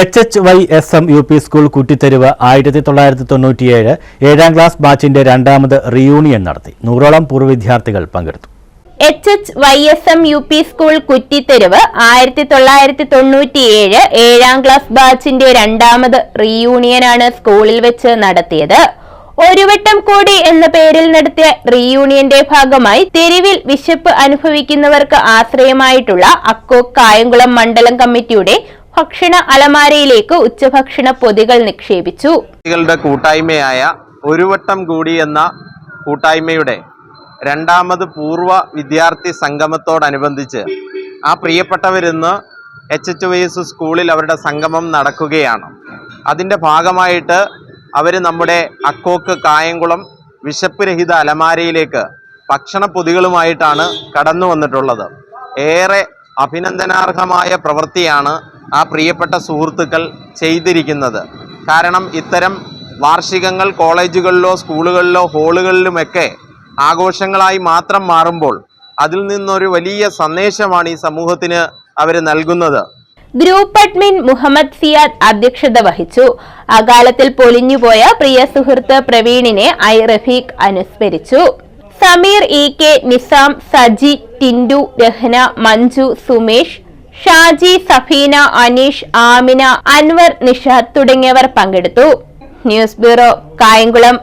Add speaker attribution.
Speaker 1: H H Y S M U P school Kuttitheruvu ആയിരത്തി തൊള്ളായിരത്തി തൊണ്ണൂറ്റിയേഴ് ഏഴാം ക്ലാസ് ബാച്ചിന്റെ രണ്ടാമത് റിയൂണിയൻ നടത്തി. നൂറോളം പൂർവ വിദ്യാർത്ഥികൾ പങ്കെടുത്തു.
Speaker 2: H H Y S M U P school Kuttitheruvu ആയിരത്തി തൊള്ളായിരത്തി തൊണ്ണൂറ്റിയേഴ് ഏഴാം ക്ലാസ് ബാച്ചിന്റെ രണ്ടാമത് റീയൂണിയനാണ് സ്കൂളിൽ വെച്ച് നടത്തിയത്. ഒരു വട്ടം കൂടി എന്ന പേരിൽ നടത്തിയ റീയൂണിയന്റെ ഭാഗമായി തെരുവിൽ വിശപ്പ് അനുഭവിക്കുന്നവർക്ക് ആശ്രയമായിട്ടുള്ള അക്കോ കായംകുളം മണ്ഡലം കമ്മിറ്റിയുടെ ഭക്ഷണ അലമാരയിലേക്ക് ഉച്ചഭക്ഷണ പൊതികൾ നിക്ഷേപിച്ചു.
Speaker 3: കൂട്ടായ്മയായ ഒരു വട്ടം കൂടി എന്ന കൂട്ടായ്മയുടെ രണ്ടാമത് പൂർവ വിദ്യാർത്ഥി സംഗമത്തോടനുബന്ധിച്ച് ആ പ്രിയപ്പെട്ടവരിന്ന് എച്ച് എച്ച് വൈ എസ് സ്കൂളിൽ അവരുടെ സംഗമം നടക്കുകയാണ്. അതിന്റെ ഭാഗമായിട്ട് അവർ നമ്മുടെ അക്കോക്ക് കായംകുളം വിശപ്പ് രഹിത അലമാരയിലേക്ക് ഭക്ഷണ പൊതികളുമായിട്ടാണ് കടന്നു വന്നിട്ടുള്ളത് ഏറെ അഭിനന്ദനാർഹമായ പ്രവൃത്തിയാണ് ആ പ്രിയപ്പെട്ട സുഹൃത്തുക്കൾ ചെയ്തിരിക്കുന്നത്. കാരണം ഇത്തരം വാർഷികങ്ങൾ കോളേജുകളിലോ സ്കൂളുകളിലോ ഹോളുകളിലുമൊക്കെ ആഘോഷങ്ങളായി മാത്രം മാറുമ്പോൾ അതിൽ നിന്നൊരു വലിയ സന്ദേശമാണ് ഈ സമൂഹത്തിന് അവർ നൽകുന്നത്.
Speaker 2: ഗ്രൂപ്പ് അഡ്മിൻ മുഹമ്മദ് ഫിയാദ് അധ്യക്ഷത വഹിച്ചു. അകാലത്തിൽ പൊലിഞ്ഞുപോയ പ്രിയ സുഹൃത്ത് പ്രവീണിനെ ഐ റഫീഖ് അനുസ്മരിച്ചു. സമീർ ഇ കെ നിസാം സജി ടിൻഡു രഹ്ന മഞ്ജു സുമേഷ് ഷാജി സഫീന അനീഷ് ആമിന അൻവർ നിഷാദ് തുടങ്ങിയവർ പങ്കെടുത്തു. News bureau Kayamkulam.